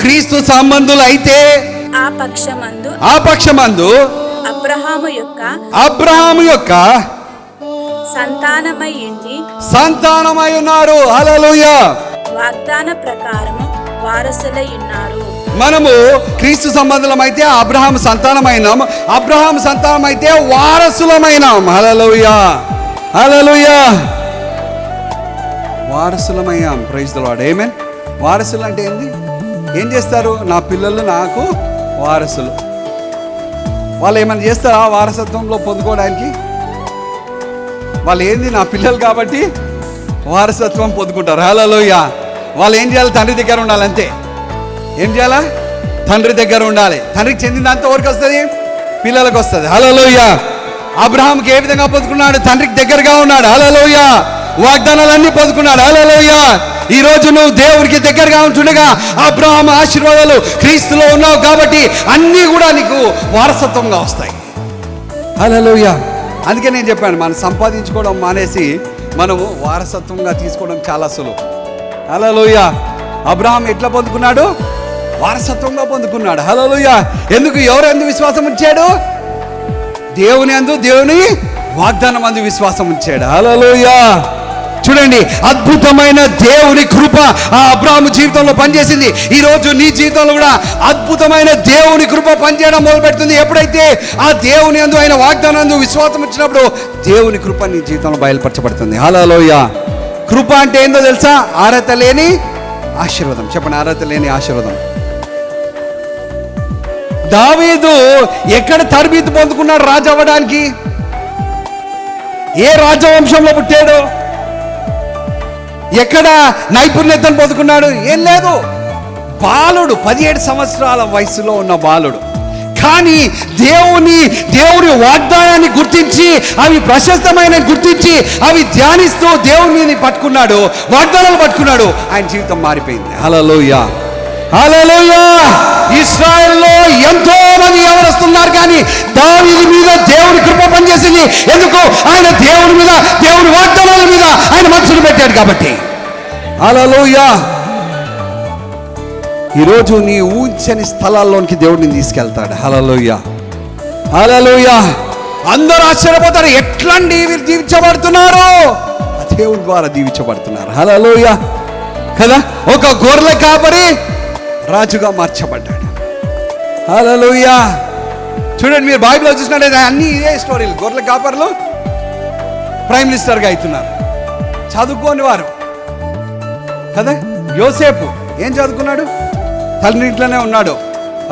క్రీస్తు సంబంధులు అయితే ఆ పక్షమందు ఆ పక్షమందు అబ్రహాము యొక్క అబ్రహాము యొక్క సంతానమై ఉండి సంతానమై ఉన్నారు. హల్లెలూయా. వాగ్దాన ప్రకారము వారసులై ఉన్నారు. మనము క్రీస్తు సంబంధులమైతే అబ్రహాం సంతానమైనాం అబ్రహాం సంతానమైతే వారసులమైనాం హల్లెలూయా. హల్లెలూయా. వారసులమయ్యాం. ప్రైజ్ ద లార్డ్ ఏమేన్ వారసులు అంటే ఏంది? ఏం చేస్తారు? నా పిల్లలు నాకు వారసులు. వాళ్ళు ఏమైనా చేస్తారా వారసత్వంలో పొందుకోవడానికి? వాళ్ళు ఏంది నా పిల్లలు కాబట్టి వారసత్వం పొందుకుంటారు. హలోయ వాళ్ళు ఏం చేయాలి? తండ్రి దగ్గర ఉండాలి అంతే. ఏం చేయాలా? తండ్రి దగ్గర ఉండాలి. తండ్రికి చెందినంత వరకు వస్తుంది? పిల్లలకు వస్తుంది. హలోయ అబ్రహాంకి ఏ విధంగా పొందుకున్నాడు? తండ్రికి దగ్గరగా ఉన్నాడు. హలోయ వాగ్దానాలన్నీ పొందుకున్నాడు. హలోయ ఈ రోజు నువ్వు దేవుడికి దగ్గరగా ఉంటుండగా అబ్రహాం ఆశీర్వాదాలు క్రీస్తులో ఉన్నావు కాబట్టి అన్నీ కూడా నీకు వారసత్వంగా వస్తాయి. హలోయ అందుకే నేను చెప్పాను మనం సంపాదించుకోవడం మానేసి మనము వారసత్వంగా తీసుకోవడం చాలా సులువు. హలోయ అబ్రహాం ఎట్లా పొందుకున్నాడు? వారసత్వంగా పొందుకున్నాడు. హలోయ ఎందుకు? ఎవరు ఎందు విశ్వాసం ఉంచాడు? దేవుని అందు దేవుని వాగ్దానం అందు విశ్వాసం ఉంచాడు. హలోయ చూడండి అద్భుతమైన దేవుని కృప ఆ అబ్రాహ్మ జీవితంలో పనిచేసింది. ఈ రోజు నీ జీవితంలో కూడా అద్భుతమైన దేవుని కృప పనిచేయడం మొదలుపెడుతుంది. ఎప్పుడైతే ఆ దేవుని అందు ఆయన వాగ్దానందు విశ్వాసం ఇచ్చినప్పుడు దేవుని కృప నీ జీవితంలో బయలుపరచబడుతుంది. హలోయ కృప అంటే ఏందో తెలుసా? అర్హత లేని ఆశీర్వాదం. చెప్పండి అర్హత లేని ఆశీర్వాదం. దావీదు ఎక్కడ తరబీతి పొందుకున్నాడు రాజు అవ్వడానికి ఏ రాజవంశంలో పుట్టాడో? ఎక్కడ నైపుణ్యతను పొందుకున్నాడు? ఏం లేదు. బాలుడు పదిహేడు సంవత్సరాల వయసులో ఉన్న బాలుడు. కానీ దేవుని దేవుని వాగ్దానాన్ని గుర్తించి అవి ప్రశస్తమైన గుర్తించి అవి ధ్యానిస్తూ దేవుని పట్టుకున్నాడు వాగ్దానాలు పట్టుకున్నాడు. ఆయన జీవితం మారిపోయింది. హలోయ హలోయ ఇస్రాయల్లో ఎంతో మంది ఎవరొస్తున్నారు కానీ దావీది మీద దేవుని కృప పనిచేసింది ఎందుకు? ఆయన దేవుని మీద దేవుని వాగ్దానాల మీద ఆయన మనసును పెట్టాడు కాబట్టి. హలోయ ఈరోజు నీ ఊంచని స్థలాల్లోనికి దేవుడిని తీసుకెళ్తాడు. హలలోయ హలలోయ అందరూ ఆశ్చర్యపోతారు. ఎట్లండి వీరు దీవించబడుతున్నారు? దేవుడి ద్వారా దీవించబడుతున్నారు. హలలోయ కదా? ఒక గొర్రె కాపరి రాజుగా మార్చబడ్డాడు. హలలోయ చూడండి మీరు బైబిల్లో చూసినట్టయితే అన్ని ఇదే స్టోరీలు. గొర్రెల కాపర్లు ప్రైమ్ మినిస్టర్గా అవుతున్నారు. చదువుకోని వారు. కదా? యోసేపు ఏం చదువుకున్నాడు? తల్లి ఇంట్లోనే ఉన్నాడు.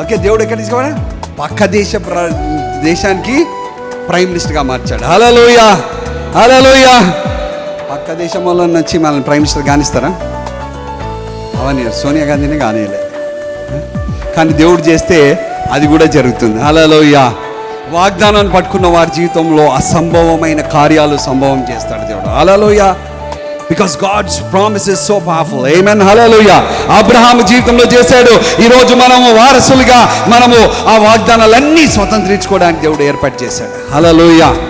ఓకే దేవుడు ఎక్కడ తీసుకోవాలి పక్క దేశ ప్ర- దేశానికి ప్రైమ్ మినిస్టర్గా మార్చాడు. హలోయా హలోయా పక్క దేశం వల్ల వచ్చి మనల్ని ప్రైమ్ మినిస్టర్ కానిస్తారా అవన్నీ సోనియా గాంధీని కానియలే కానీ దేవుడు చేస్తే అది కూడా జరుగుతుంది. అలలోయ వాగ్దానాన్ని పట్టుకున్న వారి జీవితంలో అసంభవమైన కార్యాలు సంభవం చేస్తాడు దేవుడు. Hallelujah because God's promise is so powerful amen hallelujah Abraham జీవితంలో చేశాడు. ఈరోజు మనము వారసులుగా మనము ఆ వాగ్దానాలన్నీ స్వతంత్రించుకోవడానికి దేవుడు ఏర్పాటు చేశాడు. హలోయ